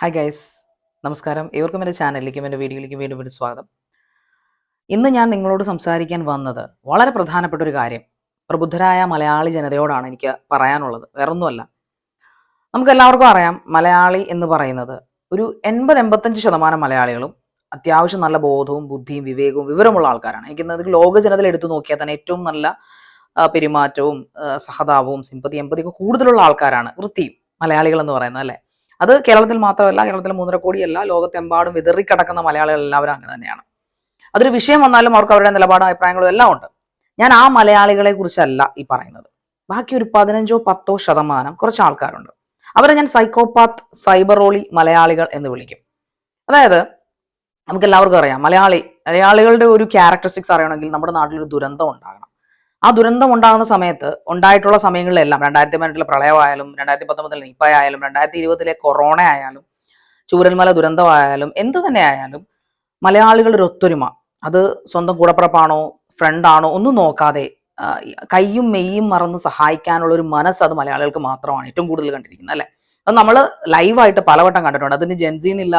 Hi guys നമസ്കാരം. ഏവർക്കും എന്റെ ചാനലിലേക്കും എന്റെ വീഡിയോയിലേക്കും വീണ്ടും ഒരു സ്വാഗതം. ഇന്ന് ഞാൻ നിങ്ങളോട് സംസാരിക്കാൻ വന്നത് വളരെ പ്രധാനപ്പെട്ട ഒരു കാര്യം. പ്രബുദ്ധരായ മലയാളി ജനതയോടാണ് എനിക്ക് പറയാനുള്ളത്. വേറൊന്നുമല്ല. നമുക്ക് എല്ലാവർക്കും അറിയാം മലയാളി എന്ന് പറയുന്നത് ഒരു എൺപത് എൺപത്തഞ്ച് ശതമാനം മലയാളികളും അത്യാവശ്യം നല്ല ബോധവും ബുദ്ധിയും വിവേകവും വിവരമുള്ള ആൾക്കാരാണ്. എനിക്ക് ലോക ജനതയിൽ എടുത്തു നോക്കിയാൽ തന്നെ ഏറ്റവും നല്ല പെരുമാറ്റവും സഹതാപവും സിമ്പതി എമ്പതി ഒക്കെ കൂടുതലുള്ള ആൾക്കാരാണ് വൃത്തിയും മലയാളികൾ എന്ന് പറയുന്നത് അല്ലേ? അത് കേരളത്തിൽ മാത്രമല്ല കേരളത്തിൽ മൂന്നര കോടിയല്ല ലോകത്തെമ്പാടും വിതറിക്കിടക്കുന്ന മലയാളികൾ എല്ലാവരും അങ്ങനെ തന്നെയാണ്. അതൊരു വിഷയം വന്നാലും അവർക്ക് അവരുടെ നിലപാടും അഭിപ്രായങ്ങളും എല്ലാം ഉണ്ട്. ഞാൻ ആ മലയാളികളെ കുറിച്ചല്ല ഈ പറയുന്നത്. ബാക്കി ഒരു പതിനഞ്ചോ പത്തോ ശതമാനം കുറച്ച് ആൾക്കാരുണ്ട്. അവരെ ഞാൻ സൈക്കോപാത്ത് സൈബറോളി മലയാളികൾ എന്ന് വിളിക്കും. അതായത് നമുക്ക് എല്ലാവർക്കും അറിയാം മലയാളി മലയാളികളുടെ ഒരു ക്യാരക്ടറിസ്റ്റിക്സ് അറിയണമെങ്കിൽ നമ്മുടെ നാട്ടിൽ ഒരു ദുരന്തം ഉണ്ടാകണം. ആ ദുരന്തം ഉണ്ടാകുന്ന സമയത്ത് ഉണ്ടായിട്ടുള്ള സമയങ്ങളിലെല്ലാം രണ്ടായിരത്തി പതിനെട്ടിലെ പ്രളയമായാലും രണ്ടായിരത്തി പത്തൊമ്പതിലെ നിപ്പ ആയാലും രണ്ടായിരത്തി ഇരുപതിലെ കൊറോണ ആയാലും ചൂരൽമല ദുരന്തമായാലും എന്ത് തന്നെ ആയാലും മലയാളികളുടെ ഒരു ഒത്തൊരുമ. അത് സ്വന്തം കൂടപ്പിറപ്പാണോ ഫ്രണ്ടാണോ ഒന്നും നോക്കാതെ കൈയും കയ്യും മെയ്യും മറന്ന് സഹായിക്കാനുള്ള ഒരു മനസ്സ് അത് മലയാളികൾക്ക് മാത്രമാണ് ഏറ്റവും കൂടുതൽ കണ്ടിരിക്കുന്നത് അല്ലെ? അത് നമ്മൾ ലൈവായിട്ട് പലവട്ടം കണ്ടിട്ടുണ്ട്. അതിന് ജെൻസിന്നില്ല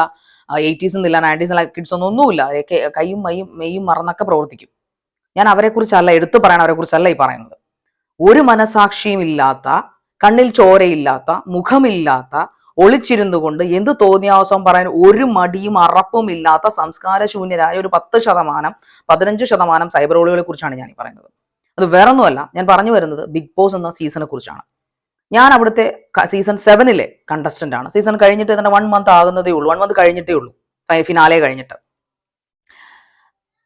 എയ്റ്റീസ് എന്നില്ല നയന്റീസ് കിഡ്സ് ഒന്നും ഒന്നുമില്ല. കൈയും കയ്യും മെയ്യും മെയ്യും മറന്നൊക്കെ പ്രവർത്തിക്കും. ഞാൻ അവരെ കുറിച്ചല്ല എടുത്തു പറയാൻ അവരെ കുറിച്ചല്ല ഈ പറയുന്നത്. ഒരു മനസാക്ഷിയും ഇല്ലാത്ത കണ്ണിൽ ചോരയില്ലാത്ത മുഖമില്ലാത്ത ഒളിച്ചിരുന്നു കൊണ്ട് എന്ത് തോന്നിയാവസം പറയാൻ ഒരു മടിയും അറപ്പും ഇല്ലാത്ത സംസ്കാരശൂന്യരായ ഒരു പത്ത് ശതമാനം പതിനഞ്ച് ശതമാനം സൈബർ ഒളികളെ കുറിച്ചാണ് ഞാൻ ഈ പറയുന്നത്. അത് വേറൊന്നുമല്ല ഞാൻ പറഞ്ഞു വരുന്നത് ബിഗ് ബോസ് എന്ന സീസണെ കുറിച്ചാണ്. ഞാൻ അവിടുത്തെ സീസൺ സെവനിലെ കണ്ടസ്റ്റന്റ് ആണ്. സീസൺ കഴിഞ്ഞിട്ട് തന്നെ വൺ മന്ത് ആകുന്നതേ ഉള്ളൂ വൺ മന്ത് കഴിഞ്ഞിട്ടേ ഉള്ളൂ ഫിനാലെ കഴിഞ്ഞിട്ട്.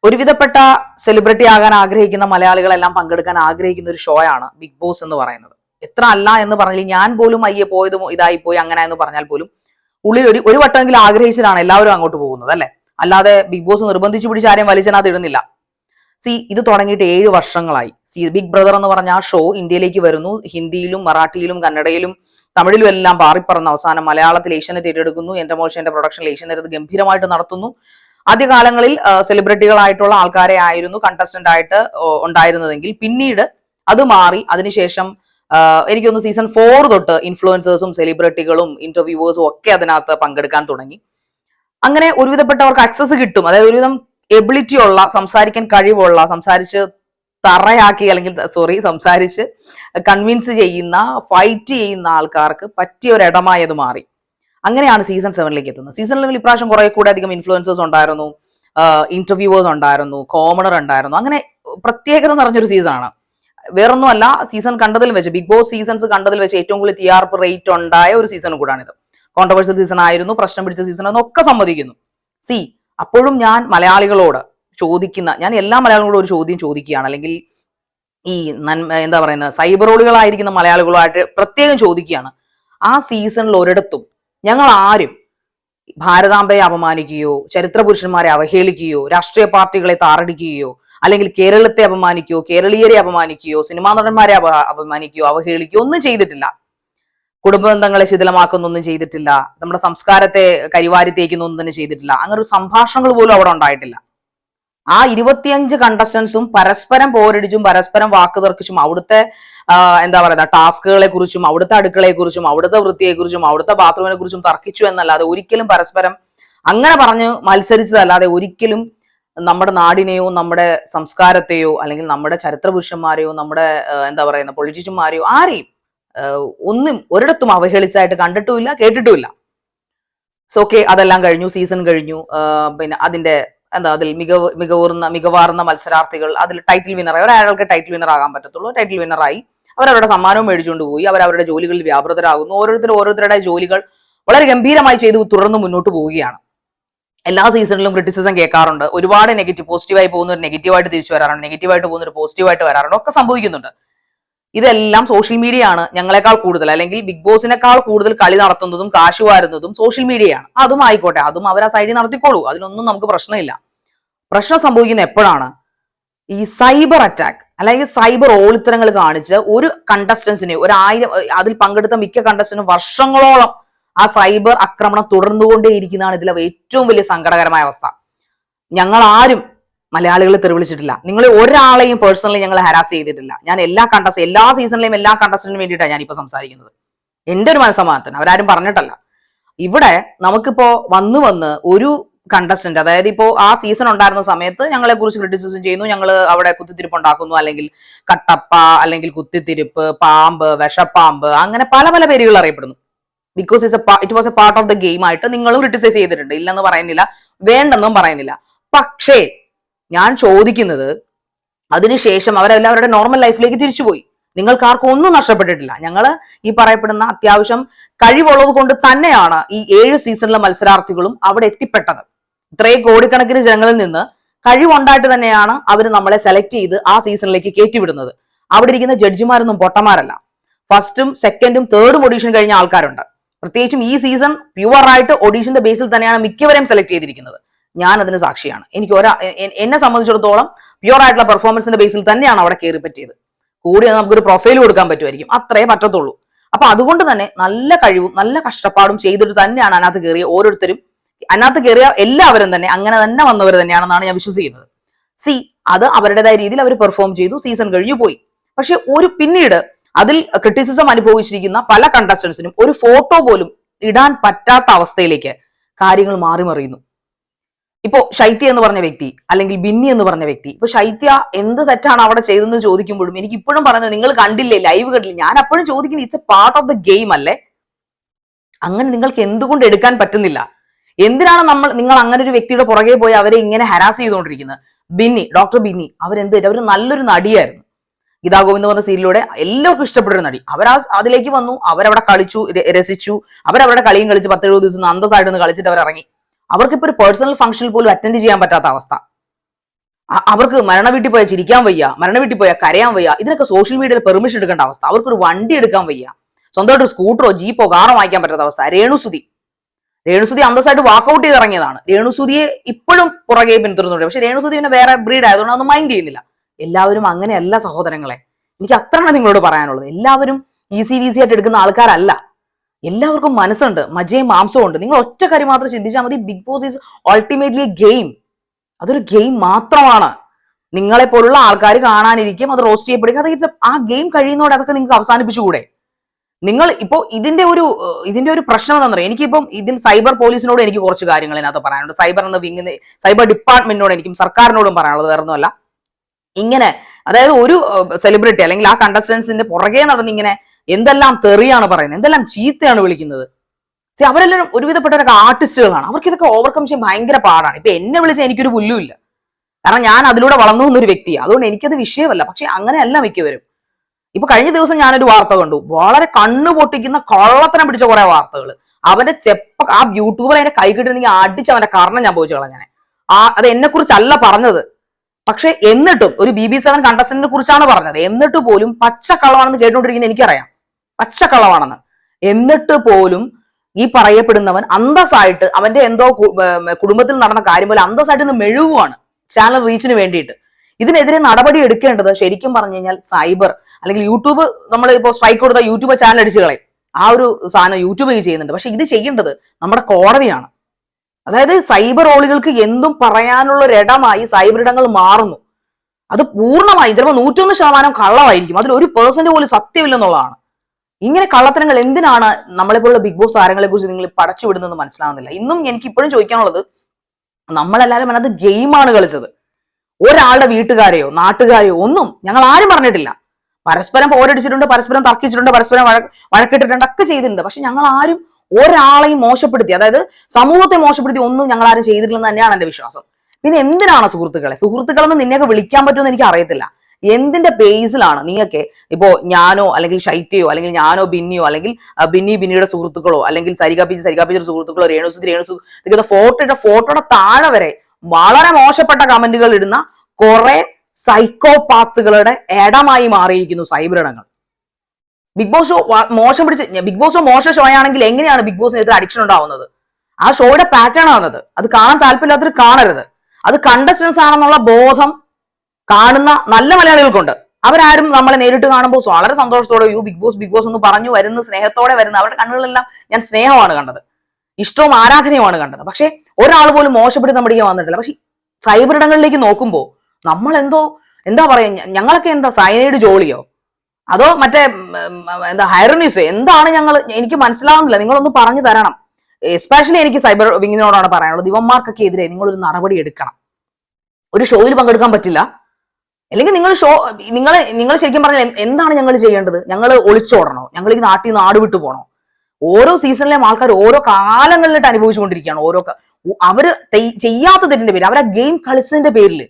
ഒരുവിധപ്പെട്ട സെലിബ്രിറ്റി ആകാൻ ആഗ്രഹിക്കുന്ന മലയാളികളെല്ലാം പങ്കെടുക്കാൻ ആഗ്രഹിക്കുന്ന ഒരു ഷോ ആണ് ബിഗ് ബോസ് എന്ന് പറയുന്നത്. എത്ര അല്ല എന്ന് പറഞ്ഞാൽ ഞാൻ പോലും അയ്യെ പോയത് ഇതായി പോയി അങ്ങനെ എന്ന് പറഞ്ഞാൽ പോലും ഉള്ളിൽ ഒരു ഒരു വട്ടമെങ്കിലും ആഗ്രഹിച്ചിട്ടാണ് എല്ലാവരും അങ്ങോട്ട് പോകുന്നത് അല്ലെ? അല്ലാതെ ബിഗ് ബോസ് നിർബന്ധിച്ചു പിടിച്ച് ആരെയും വലിച്ചതിനകത്ത് ഇടുന്നില്ല. സി ഇത് തുടങ്ങിയിട്ട് ഏഴ് വർഷങ്ങളായി. സി ബിഗ് ബ്രദർ എന്ന് പറഞ്ഞ ആ ഷോ ഇന്ത്യയിലേക്ക് വരുന്നു. ഹിന്ദിയിലും മറാഠിയിലും കന്നഡയിലും തമിഴിലും എല്ലാം പാറിപ്പറന്ന് അവസാനം മലയാളത്തിൽ ഏഷ്യനെറ്റ് ഏറ്റെടുക്കുന്നു എന്റെ മോശന്റെ പ്രൊഡക്ഷനിൽ ഏഷ്യനെറ്റ് അത് ഗംഭീരമായിട്ട് നടത്തുന്നു. ആദ്യകാലങ്ങളിൽ സെലിബ്രിറ്റികളായിട്ടുള്ള ആൾക്കാരെ ആയിരുന്നു കണ്ടസ്റ്റന്റ് ആയിട്ട് ഉണ്ടായിരുന്നതെങ്കിൽ പിന്നീട് അത് മാറി. അതിനുശേഷം എനിക്കൊന്ന് സീസൺ ഫോർ തൊട്ട് ഇൻഫ്ലുവൻസേഴ്സും സെലിബ്രിറ്റികളും ഇന്റർവ്യൂവേഴ്സും ഒക്കെ അതിനകത്ത് പങ്കെടുക്കാൻ തുടങ്ങി. അങ്ങനെ ഒരുവിധപ്പെട്ടവർക്ക് അക്സസ് കിട്ടും. അതായത് ഒരുവിധം എബിലിറ്റി ഉള്ള സംസാരിക്കാൻ കഴിവുള്ള സംസാരിച്ച് തറയാക്കി അല്ലെങ്കിൽ സോറി സംസാരിച്ച് കൺവിൻസ് ചെയ്യുന്ന ഫൈറ്റ് ചെയ്യുന്ന ആൾക്കാർക്ക് പറ്റിയ ഒരു മാറി. അങ്ങനെയാണ് സീസൺ സെവനിലേക്ക് എത്തുന്നത്. സീസൺ ലെവൽ ഇപ്രാവശ്യം കുറെ കൂടെ അധികം ഇൻഫ്ലുവൻസേഴ്സ് ഉണ്ടായിരുന്നു. ഇന്റർവ്യൂവേഴ്സ് ഉണ്ടായിരുന്നു കോമണർ ഉണ്ടായിരുന്നു. അങ്ങനെ പ്രത്യേകത നിറഞ്ഞൊരു സീസണാണ് വേറൊന്നും അല്ല സീസൺ കണ്ടതിൽ വെച്ച് ബിഗ് ബോസ് സീസൺസ് കണ്ടതിൽ വെച്ച് ഏറ്റവും കൂടുതൽ ടി റേറ്റ് ഉണ്ടായ ഒരു സീസൺ കൂടാണിത്. കോൺട്രവേഴ്സ്യൽ സീസൺ ആയിരുന്നു പ്രശ്നം പിടിച്ച സീസൺ എന്നൊക്കെ സമ്മതിക്കുന്നു. സി അപ്പോഴും ഞാൻ മലയാളികളോട് ചോദിക്കുന്ന ഞാൻ എല്ലാ മലയാളികളോടും ഒരു ചോദ്യം ചോദിക്കുകയാണ്. അല്ലെങ്കിൽ ഈ നന്മ എന്താ പറയുന്നത് സൈബറോളുകളായിരിക്കുന്ന മലയാളികളുമായിട്ട് പ്രത്യേകം ചോദിക്കുകയാണ്. ആ സീസണിൽ ഒരിടത്തും ഞങ്ങൾ ആരും ഭാരതാംബയെ അപമാനിക്കുകയോ ചരിത്ര പുരുഷന്മാരെ അവഹേളിക്കുകയോ രാഷ്ട്രീയ പാർട്ടികളെ താറടിക്കുകയോ അല്ലെങ്കിൽ കേരളത്തെ അപമാനിക്കുകയോ കേരളീയരെ അപമാനിക്കുകയോ സിനിമാ നടന്മാരെ അപ അപമാനിക്കുകയോ അവഹേളിക്കുകയോ ഒന്നും ചെയ്തിട്ടില്ല. കുടുംബ ബന്ധങ്ങളെ ശിഥിലമാക്കുന്നൊന്നും ചെയ്തിട്ടില്ല. നമ്മുടെ സംസ്കാരത്തെ കരിവാരി തേക്കുന്നൊന്നും തന്നെ ചെയ്തിട്ടില്ല. അങ്ങനെ ഒരു സംഭാഷണങ്ങൾ പോലും അവിടെ ഉണ്ടായിട്ടില്ല. ആ ഇരുപത്തിയഞ്ച് കണ്ടസ്റ്റൻസും പരസ്പരം പോരടിച്ചും പരസ്പരം വാക്ക് തർക്കിച്ചും അവിടുത്തെ എന്താ പറയുക ടാസ്കുകളെ കുറിച്ചും അവിടുത്തെ അടുക്കളയെ കുറിച്ചും അവിടുത്തെ വൃത്തിയെ കുറിച്ചും അവിടുത്തെ ബാത്റൂമിനെ കുറിച്ചും തർക്കിച്ചു എന്നല്ലാതെ ഒരിക്കലും പരസ്പരം അങ്ങനെ പറഞ്ഞ് മത്സരിച്ചതല്ലാതെ ഒരിക്കലും നമ്മുടെ നാടിനെയോ നമ്മുടെ സംസ്കാരത്തെയോ അല്ലെങ്കിൽ നമ്മുടെ ചരിത്ര പുരുഷന്മാരെയോ നമ്മുടെ എന്താ പറയുന്ന പൊളിറ്റീഷ്യന്മാരെയോ ആരെയും ഒന്നും ഒരിടത്തും അവഹേളിച്ചായിട്ട് കണ്ടിട്ടുമില്ല കേട്ടിട്ടുമില്ല. സോ ഓക്കെ അതെല്ലാം കഴിഞ്ഞു സീസൺ കഴിഞ്ഞു പിന്നെ അതിന്റെ എന്താ അതിൽ മികവ് മികവൂർന്ന മികവാർന്ന മത്സരാർത്ഥികൾ അതിൽ ടൈറ്റിൽ വിന്നറായി ഒരാൾക്ക് ടൈറ്റിൽ വിന്നർ ആകാൻ പറ്റത്തുള്ളൂ. ടൈറ്റിൽ വിന്നറായി അവരവരുടെ സമ്മാനവും മേടിച്ചുകൊണ്ട് പോയി. അവരവരുടെ ജോലികളിൽ വ്യാപൃതരാകുന്നു. ഓരോരുത്തർ ഓരോരുത്തരുടെ ജോലികൾ വളരെ ഗംഭീരമായി ചെയ്ത് തുടർന്ന് മുന്നോട്ട് പോവുകയാണ്. എല്ലാ സീസണിലും ക്രിറ്റിസിസം കേൾക്കാറുണ്ട്. ഒരുപാട് നെഗറ്റീവ് പോസിറ്റീവായി പോകുന്ന ഒരു നെഗറ്റീവായിട്ട് തിരിച്ചു വരാറുണ്ട്. നെഗറ്റീവായിട്ട് പോകുന്ന ഒരു പോസിറ്റീവായിട്ട് വരാറുണ്ട്. ഒക്കെ സംഭവിക്കുന്നുണ്ട്. ഇതെല്ലാം സോഷ്യൽ മീഡിയ ആണ്. ഞങ്ങളെക്കാൾ കൂടുതൽ. അല്ലെങ്കിൽ ബിഗ് ബോസിനേക്കാൾ കൂടുതൽ കളി നടത്തുന്നതും കാശ് വാരുന്നതും സോഷ്യൽ മീഡിയയാണ് അതും ആയിക്കോട്ടെ. അതും അവർ ആ സൈഡിൽ നടത്തിക്കോളൂ. അതിനൊന്നും നമുക്ക് പ്രശ്നമില്ല. പ്രശ്നം സംഭവിക്കുന്ന എപ്പോഴാണ്? ഈ സൈബർ അറ്റാക്ക് അല്ലെങ്കിൽ സൈബർ ഓളിത്തരങ്ങൾ കാണിച്ച് ഒരു കണ്ടസ്റ്റൻസിനെ ഒരു ആയിരം അതിൽ പങ്കെടുത്ത മിക്ക കണ്ടസ്റ്റന്റും വർഷങ്ങളോളം ആ സൈബർ ആക്രമണം തുടർന്നുകൊണ്ടേയിരിക്കുന്നതാണ് ഇതിലെ ഏറ്റവും വലിയ സങ്കടകരമായ അവസ്ഥ. ഞങ്ങൾ ആരും മലയാളികളെ തെറിവിളിച്ചിട്ടില്ല. നിങ്ങൾ ഒരാളെയും പേഴ്സണലി ഞങ്ങൾ ഹരാസ് ചെയ്തിട്ടില്ല. ഞാൻ എല്ലാ കണ്ടസ്റ്റ് എല്ലാ സീസണിലെയും എല്ലാ കണ്ടസ്റ്റിനും വേണ്ടിയിട്ടാണ് ഞാനിപ്പോൾ സംസാരിക്കുന്നത്. എന്റെ ഒരു മനസ്സമാനത്തിന് അവരാരും പറഞ്ഞിട്ടല്ല. ഇവിടെ നമുക്കിപ്പോ വന്നു വന്ന് ഒരു കണ്ടസ്റ്റന്റ് അതായത് ഇപ്പോ ആ സീസൺ ഉണ്ടായിരുന്ന സമയത്ത് ഞങ്ങളെ കുറിച്ച് ക്രിറ്റിസിസം ചെയ്യുന്നു ഞങ്ങൾ അവിടെ കുത്തിത്തിരിപ്പ് ഉണ്ടാക്കുന്നു അല്ലെങ്കിൽ കട്ടപ്പ അല്ലെങ്കിൽ കുത്തിത്തിരിപ്പ് പാമ്പ് വിഷപ്പാമ്പ് അങ്ങനെ പല പല പേരുകൾ അറിയപ്പെടുന്നു. Because it's it was a part of the game ആയിട്ട് നിങ്ങളും ക്രിറ്റിസൈസ് ചെയ്തിട്ടുണ്ട്. ഇല്ലെന്ന് പറയുന്നില്ല വേണ്ടെന്നും പറയുന്നില്ല. പക്ഷേ ഞാൻ ചോദിക്കുന്നത് അതിനുശേഷം അവരെല്ലാം അവരുടെ നോർമൽ ലൈഫിലേക്ക് തിരിച്ചുപോയി. നിങ്ങൾക്ക് ആർക്കും ഒന്നും നഷ്ടപ്പെട്ടിട്ടില്ല. ഞങ്ങൾ ഈ പറയപ്പെടുന്ന അത്യാവശ്യം കഴിവുള്ളത് കൊണ്ട് തന്നെയാണ് ഈ ഏഴ് സീസണിലെ മത്സരാർത്ഥികളും അവിടെ എത്തിപ്പെട്ടത്. ഇത്രയും കോടിക്കണക്കിന് ജനങ്ങളിൽ നിന്ന് കഴിവുണ്ടായിട്ട് തന്നെയാണ് അവർ നമ്മളെ സെലക്ട് ചെയ്ത് ആ സീസണിലേക്ക് കയറ്റിവിടുന്നത്. അവിടെ ഇരിക്കുന്ന ജഡ്ജിമാരൊന്നും പൊട്ടന്മാരല്ല. ഫസ്റ്റും സെക്കൻഡും തേർഡും ഓഡീഷൻ കഴിഞ്ഞ ആൾക്കാരുണ്ട്. പ്രത്യേകിച്ചും ഈ സീസൺ പ്യുവർ ആയിട്ട് ഓഡീഷന്റെ ബേസിൽ തന്നെയാണ് മിക്കവരെയും സെലക്ട് ചെയ്തിരിക്കുന്നത്. ഞാൻ അതിന് സാക്ഷിയാണ്. എനിക്ക് ഒരാ എന്നെ സംബന്ധിച്ചിടത്തോളം പ്യുവർ ആയിട്ടുള്ള പെർഫോമൻസിന്റെ ബേസിൽ തന്നെയാണ് അവിടെ കയറി പറ്റിയത്. കൂടി നമുക്കൊരു പ്രൊഫൈൽ കൊടുക്കാൻ പറ്റുമായിരിക്കും. അത്രേ പറ്റത്തുള്ളൂ. അപ്പൊ അതുകൊണ്ട് തന്നെ നല്ല കഴിവും നല്ല കഷ്ടപ്പാടും ചെയ്തിട്ട് തന്നെയാണ് അതിനകത്ത് കയറിയ ഓരോരുത്തരും. അതിനകത്ത് കയറിയ എല്ലാവരും തന്നെ അങ്ങനെ തന്നെ വന്നവർ തന്നെയാണെന്നാണ് ഞാൻ വിശ്വസിക്കുന്നത്. സി അത് അവരുടേതായ രീതിയിൽ അവർ പെർഫോം ചെയ്തു സീസൺ കഴിഞ്ഞു പോയി. പക്ഷെ ഒരു പിന്നീട് അതിൽ ക്രിറ്റിസിസം അനുഭവിച്ചിരിക്കുന്ന പല കണ്ടസ്റ്റൻസിനും ഒരു ഫോട്ടോ പോലും ഇടാൻ പറ്റാത്ത അവസ്ഥയിലേക്ക് കാര്യങ്ങൾ മാറി മറിയുന്നു ഇപ്പോ ശൈത്യ എന്ന് പറഞ്ഞ വ്യക്തി അല്ലെങ്കിൽ ബിന്നി എന്ന് പറഞ്ഞ വ്യക്തി. ഇപ്പൊ ശൈത്യ എന്ത് തെറ്റാണ് അവിടെ ചെയ്തതെന്ന് ചോദിക്കുമ്പോഴും എനിക്ക് ഇപ്പോഴും പറയുന്നത് നിങ്ങൾ കണ്ടില്ലേ ലൈവ് കണ്ടില്ലേ? ഞാൻ അപ്പോഴും ചോദിക്കുന്നത് it's a part of the game അല്ലേ? അങ്ങനെ നിങ്ങൾക്ക് എന്തുകൊണ്ട് എടുക്കാൻ പറ്റുന്നില്ല? എന്തിനാണ് നമ്മൾ നിങ്ങൾ അങ്ങനെ ഒരു വ്യക്തിയുടെ പുറകെ പോയി അവരെ ഇങ്ങനെ ഹരാസ് ചെയ്തുകൊണ്ടിരിക്കുന്നത്? ബിന്നി ഡോക്ടർ ബിന്നി അവരെന്ത് അവർ നല്ലൊരു നടിയായിരുന്നു. ഗീതാ ഗോവിന്ദ് പറഞ്ഞ സീരിയലൂടെ എല്ലാവർക്കും ഇഷ്ടപ്പെട്ടൊരു നടി. അവർ അതിലേക്ക് വന്നു അവരവിടെ കളിച്ചു രസിച്ചു അവരവരുടെ കളിയും കളിച്ച് പത്തെഴുപത് ദിവസം അന്തസ്സായിട്ടൊന്ന് കളിച്ചിട്ട് അവർ ഇറങ്ങി അവർക്കിപ്പോ ഒരു പേഴ്സണൽ ഫംഗ്ഷനിൽ പോലും അറ്റൻഡ് ചെയ്യാൻ പറ്റാത്ത അവസ്ഥ. അവർക്ക് മരണ വീട്ടിൽ പോയാൽ ചിരിക്കാൻ വയ്യ മരണ വീട്ടിൽ പോയാൽ കരയാൻ വയ്യ ഇതിനൊക്കെ സോഷ്യൽ മീഡിയയിൽ പെർമിഷൻ എടുക്കേണ്ട അവസ്ഥ. അവർക്ക് ഒരു വണ്ടി എടുക്കാൻ വയ്യ. സ്വന്തമായിട്ട് സ്കൂട്ടറോ ജീപ്പോ കാറോ വാങ്ങിക്കാൻ പറ്റാത്ത അവസ്ഥ. രേണുസുതി. രേണുസുതി അന്തസ്സായിട്ട് വാക്കൗട്ട് ചെയ്ത് ഇറങ്ങിയതാണ്. രേണുസുതിയെ ഇപ്പോഴും പുറകെ പിന്തുടരുന്നുണ്ട്. പക്ഷെ രേണുസുതി പിന്നെ വേറെ ബ്രീഡ് ആയതുകൊണ്ട് അതൊന്നും മൈൻഡ് ചെയ്യുന്നില്ല. എല്ലാവരും അങ്ങനെയല്ല സഹോദരങ്ങളെ. എനിക്ക് അത്രയാണ് നിങ്ങളോട് പറയാനുള്ളത്. എല്ലാവരും ഈസി വീസി ആയിട്ട് എടുക്കുന്ന ആൾക്കാരല്ല. എല്ലാവർക്കും മനസ്സുണ്ട് മജയും മാംസവും ഉണ്ട്. നിങ്ങൾ ഒറ്റ കാര്യം മാത്രം ചിന്തിച്ചാൽ മതി Bigg Boss is ultimately game അതൊരു ഗെയിം മാത്രമാണ്. നിങ്ങളെ പോലുള്ള ആൾക്കാർ കാണാനിരിക്കും അത് റോസ്റ്റ് ചെയ്യപ്പെടുക അത് ആ ഗെയിം കഴിയുന്നതോടെ അതൊക്കെ നിങ്ങൾക്ക് അവസാനിപ്പിച്ചുകൂടെ? നിങ്ങൾ ഇപ്പോൾ ഇതിന്റെ ഒരു ഇതിന്റെ ഒരു പ്രശ്നം എന്താ എനിക്കിപ്പം ഇതിൽ സൈബർ പോലീസിനോട് എനിക്ക് കുറച്ച് കാര്യങ്ങൾ ഇതിനകത്ത് പറയാനുണ്ട്. സൈബർ എന്ന വിങ്ങിന് സൈബർ ഡിപ്പാർട്ട്മെന്റിനോട് എനിക്കും സർക്കാരിനോടും പറയാനുള്ളത് വേറെ ഒന്നുമല്ല ഇങ്ങനെ അതായത് ഒരു സെലിബ്രിറ്റി അല്ലെങ്കിൽ ആ കണ്ടസ്റ്റൻസിന്റെ പുറകെ നടന്ന് ഇങ്ങനെ എന്തെല്ലാം തെറിയാണ് പറയുന്നത് എന്തെല്ലാം ചീത്തയാണ് വിളിക്കുന്നത്. സി അവരെല്ലാവരും ഒരുവിധപ്പെട്ടവരൊക്കെ ആർട്ടിസ്റ്റുകളാണ് അവർക്ക് ഇതൊക്കെ ഓവർകം ചെയ്യാൻ ഭയങ്കര പാടാണ്. ഇപ്പൊ എന്നെ വിളിച്ചാൽ എനിക്കൊരു പുല്ലുമില്ല കാരണം ഞാൻ അതിലൂടെ വളർന്നു വന്നൊരു വ്യക്തിയാണ്. അതുകൊണ്ട് എനിക്കത് വിഷയമല്ല. പക്ഷെ അങ്ങനെയല്ല മിക്കവരും. ഇപ്പൊ കഴിഞ്ഞ ദിവസം ഞാനൊരു വാർത്ത കണ്ടു. വളരെ കണ്ണു പൊട്ടിക്കുന്ന കള്ളത്തനം പിടിച്ച കുറെ വാർത്തകൾ അവന്റെ ചെപ്പ ആ യൂട്യൂബർ അതിന്റെ കൈ കിട്ടുന്നെങ്കിൽ അടിച്ച് അവന്റെ കാരണം ഞാൻ പോയിച്ചു കളഞ്ഞാനെ. ആ അത് എന്നെ കുറിച്ചല്ല പറഞ്ഞത്. പക്ഷെ എന്നിട്ടും ഒരു ബി ബി സെവൻ കണ്ടസ്റ്റന്റിനെ കുറിച്ചാണ് പറഞ്ഞത്. എന്നിട്ട് പോലും പച്ചക്കള്ളമാണെന്ന് കേട്ടുകൊണ്ടിരിക്കുന്ന എനിക്കറിയാം. പച്ചക്കള്ളമാണെന്ന്. എന്നിട്ട് പോലും ഈ പറയപ്പെടുന്നവൻ അന്തസ്സായിട്ട് അവന്റെ എന്തോ കുടുംബത്തിൽ നടന്ന കാര്യം പോലെ അന്തസ്സായിട്ട് ഇന്ന് മെഴുകുവാണ് ചാനൽ റീച്ചിന് വേണ്ടിയിട്ട്. ഇതിനെതിരെ നടപടി എടുക്കേണ്ടത് ശരിക്കും പറഞ്ഞു കഴിഞ്ഞാൽ സൈബർ അല്ലെങ്കിൽ യൂട്യൂബ് നമ്മൾ ഇപ്പോൾ സ്ട്രൈക്ക് കൊടുത്ത യൂട്യൂബ് ചാനൽ അടിച്ചു കളയും. ആ ഒരു സാധനം യൂട്യൂബ് ചെയ്യുന്നുണ്ട്. പക്ഷെ ഇത് ചെയ്യേണ്ടത് നമ്മുടെ കോടതിയാണ്. അതായത് സൈബർ ഓളികൾക്ക് എന്തും പറയാനുള്ള ഒരിടമായി സൈബർ ഇടങ്ങൾ മാറുന്നു. അത് പൂർണമായി ചിലപ്പോൾ നൂറ്റൊന്ന് ശതമാനം കള്ളമായിരിക്കും. അതിൽ ഒരു പേഴ്സന്റ് പോലും സത്യമില്ലെന്നുള്ളതാണ്. ഇങ്ങനെ കള്ളത്തരങ്ങൾ എന്തിനാണ് നമ്മളെപ്പോലുള്ള ബിഗ് ബോസ് താരങ്ങളെ കുറിച്ച് നിങ്ങൾ പടച്ചു വിടുന്നത് മനസ്സിലാവുന്നില്ല. ഇന്നും എനിക്ക് ഇപ്പോഴും ചോദിക്കാനുള്ളത് നമ്മളെല്ലാവരും അതിനകത്ത് ഗെയിമാണ് കളിച്ചത്. ഒരാളുടെ വീട്ടുകാരെയോ നാട്ടുകാരെയോ ഒന്നും ഞങ്ങൾ ആരും പറഞ്ഞിട്ടില്ല. പരസ്പരം പോരടിച്ചിട്ടുണ്ട് പരസ്പരം തർക്കിച്ചിട്ടുണ്ട് പരസ്പരം വഴക്കിട്ടിട്ടുണ്ട് ഒക്കെ ചെയ്തിട്ടുണ്ട്. പക്ഷെ ഞങ്ങൾ ആരും ഒരാളെയും മോശപ്പെടുത്തി അതായത് സമൂഹത്തെ മോശപ്പെടുത്തി ഒന്നും ഞങ്ങൾ ആരും ചെയ്തിട്ടില്ലെന്ന് തന്നെയാണ് എന്റെ വിശ്വാസം. പിന്നെ എന്തിനാണ് സുഹൃത്തുക്കളെ? സുഹൃത്തുക്കളെന്ന് നിന്നെയൊക്കെ വിളിക്കാൻ പറ്റുമെന്ന് എനിക്ക് അറിയത്തില്ല. എന്തിന്റെ ബേസിലാണ് നീയൊക്കെ ഇപ്പോ ഞാനോ അല്ലെങ്കിൽ ശൈത്യയോ അല്ലെങ്കിൽ ഞാനോ ബിന്നിയോ അല്ലെങ്കിൽ ബിന്നി ബിന്നിയുടെ സുഹൃത്തുക്കളോ അല്ലെങ്കിൽ സരിക പിജി സരിക പിജിയുടെ സുഹൃത്തുക്കളോ രേണുസുതി രേണുസു ഇതൊക്കെ ഫോട്ടോ ഇട്ട ഫോട്ടോയുടെ താഴെ വരെ വളരെ മോശപ്പെട്ട കമന്റുകൾ ഇടുന്ന കുറെ സൈക്കോപാത്തുകളുടെ ഇടമായി മാറിയിരിക്കുന്നു സൈബർ ഇടങ്ങൾ. ബിഗ് ബോസ് ഷോ മോശം പിടിച്ച് ബിഗ് ബോസ് ഷോ മോശം ഷോ ആണെങ്കിൽ എങ്ങനെയാണ് ബിഗ് ബോസിന് ഇത്ര അഡിക്ഷൻ ഉണ്ടാവുന്നത്? ആ ഷോയുടെ പാറ്റേൺ ആണത്. അത് കാണാൻ താല്പര്യമില്ലാത്തവർ കാണരുത്. അത് കണ്ടസ്റ്റൻസ് ആണെന്നുള്ള ബോധം കാണുന്ന നല്ല മലയാളികൾക്കുണ്ട്. അവരാരും നമ്മളെ നേരിട്ട് കാണുമ്പോൾ വളരെ സന്തോഷത്തോടെ you Bigg Boss Bigg Boss എന്ന് പറഞ്ഞു വരുന്ന സ്നേഹത്തോടെ വരുന്ന അവരുടെ കണ്ണുകളെല്ലാം ഞാൻ സ്നേഹമാണ് കണ്ടത്. ഇഷ്ടവും ആരാധനയുമാണ് കണ്ടത്. പക്ഷെ ഒരാൾ പോലും മോശപ്പെടുത്തി നമ്മുടെ വന്നിട്ടില്ല. പക്ഷെ സൈബർ ഇടങ്ങളിലേക്ക് നോക്കുമ്പോൾ നമ്മൾ എന്തോ എന്താ പറയാ ഞങ്ങളൊക്കെ എന്താ സൈനൈഡ് ജോളിയോ? അതോ മറ്റേ എന്താ ഹൈറോണീസോ എന്താണ് ഞങ്ങൾ എനിക്ക് മനസ്സിലാവുന്നില്ല. നിങ്ങളൊന്ന് പറഞ്ഞു തരണം. എസ്പെഷ്യലി എനിക്ക് സൈബർ വിങ്ങിനോടാണ് പറയാനുള്ളത്. ഇവന്മാർക്കൊക്കെ എതിരെ നിങ്ങളൊരു നടപടി എടുക്കണം. ഒരു ഷോയിൽ പങ്കെടുക്കാൻ പറ്റില്ല. അല്ലെങ്കിൽ നിങ്ങൾ ഷോ നിങ്ങൾ നിങ്ങൾ ശരിക്കും പറഞ്ഞാൽ എന്താണ് ഞങ്ങൾ ചെയ്യേണ്ടത്? ഞങ്ങൾ ഒളിച്ചോടണോ ഞങ്ങൾ ഈ നാട്ടിൽ നിന്ന് നാട് വിട്ടു പോകണോ ഓരോ സീസണിലെ ആൾക്കാർ ഓരോ കാലങ്ങളിലിട്ട് അനുഭവിച്ചുകൊണ്ടിരിക്കുകയാണ്. ഓരോ അവർ തെയ്- ചെയ്യാത്ത തെറ്റിന്റെ പേര് അവരെ ഗെയിം കളിച്ചതിന്റെ പേരിൽ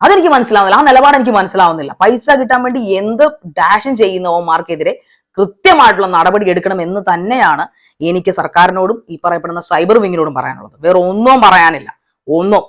അതെനിക്ക് മനസ്സിലാവുന്നില്ല. ആ നിലപാട് എനിക്ക് മനസ്സിലാവുന്നില്ല. പൈസ കിട്ടാൻ വേണ്ടി എന്ത് ഡാഷൻ ചെയ്യുന്നവന്മാർക്കെതിരെ കൃത്യമായിട്ടുള്ള നടപടി എടുക്കണം എന്ന് തന്നെയാണ് എനിക്ക് സർക്കാരിനോടും ഈ പറയപ്പെടുന്ന സൈബർ വിങ്ങിനോടും പറയാനുള്ളത്. വേറെ ഒന്നും പറയാനില്ല. ഒന്നും.